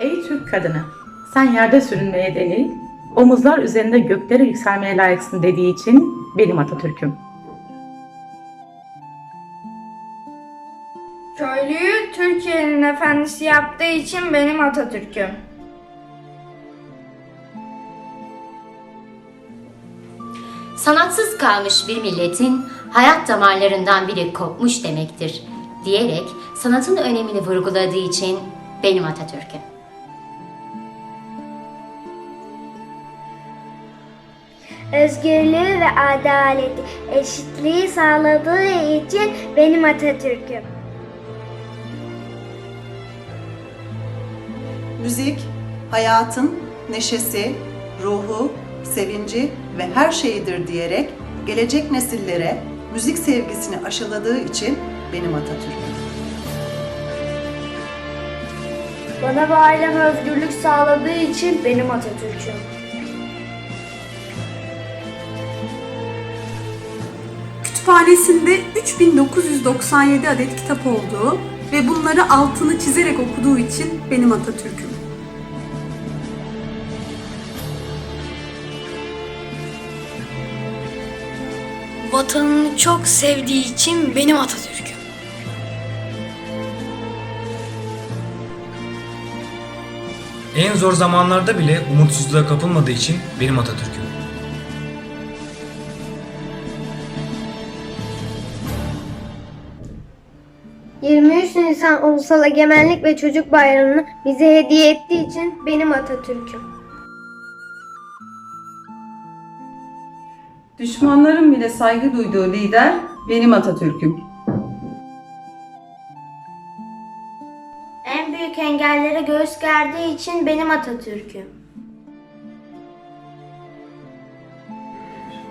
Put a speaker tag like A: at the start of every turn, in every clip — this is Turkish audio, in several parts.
A: Ey Türk kadını, sen yerde sürünmeye değil, omuzlar üzerinde göklere yükselmeye layıksın dediği için benim Atatürk'üm.
B: Köylüyü Türkiye'nin efendisi yaptığı için benim Atatürk'üm.
C: Sanatsız kalmış bir milletin hayat damarlarından biri kopmuş demektir diyerek sanatın önemini vurguladığı için benim Atatürk'üm.
D: Özgürlüğü ve adaleti, eşitliği sağladığı için benim Atatürk'üm.
E: Müzik, hayatın neşesi, ruhu, sevinci ve her şeyidir diyerek gelecek nesillere müzik sevgisini aşıladığı için benim Atatürk'üm.
B: Bana ve aileme özgürlük sağladığı için benim Atatürk'üm.
F: Kütüphanesinde 3997 adet kitap olduğu ve bunları altını çizerek okuduğu için benim Atatürk'üm.
G: Vatanını çok sevdiği için benim Atatürk'üm.
H: En zor zamanlarda bile umutsuzluğa kapılmadığı için benim Atatürk'üm.
D: 23 Nisan Ulusal Egemenlik ve Çocuk Bayramı'nı bize hediye ettiği için benim Atatürk'üm.
I: Düşmanların bile saygı duyduğu lider benim Atatürk'üm.
D: En büyük engellere göğüs gerdiği için benim Atatürk'üm.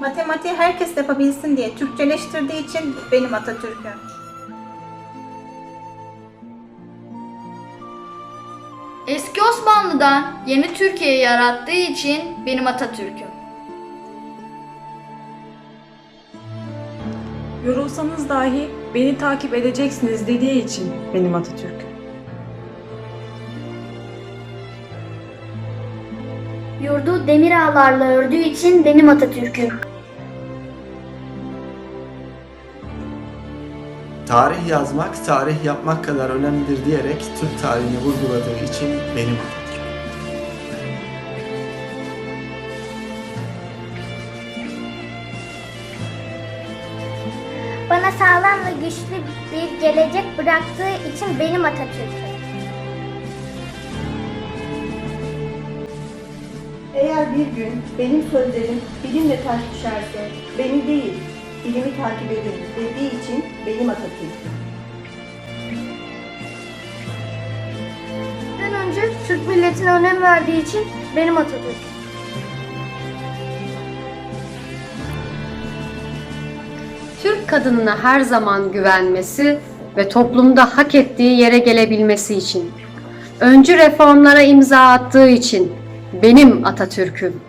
J: Matematiği herkes yapabilsin diye Türkçeleştirdiği için benim Atatürk'üm.
B: Eski Osmanlı'dan yeni Türkiye yarattığı için benim Atatürk'üm.
K: Yorulsanız dahi beni takip edeceksiniz dediği için benim Atatürk.
D: Yurdu demir ağlarla ördüğü için benim Atatürk'üm.
L: Tarih yazmak, tarih yapmak kadar önemlidir diyerek Türk tarihini vurguladığı için benim Atatürk.
D: Bana sağlam ve güçlü bir gelecek bıraktığı için benim Atatürk'üm.
M: Eğer bir gün benim sözlerim bilimle taş düşerse beni değil, bilimi takip edin dediği için benim Atatürk'üm.
D: Ben önce Türk milletine önem verdiği için benim Atatürk'üm.
N: Türk kadınına her zaman güvenmesi ve toplumda hak ettiği yere gelebilmesi için. Öncü reformlara imza attığı için benim Atatürk'üm.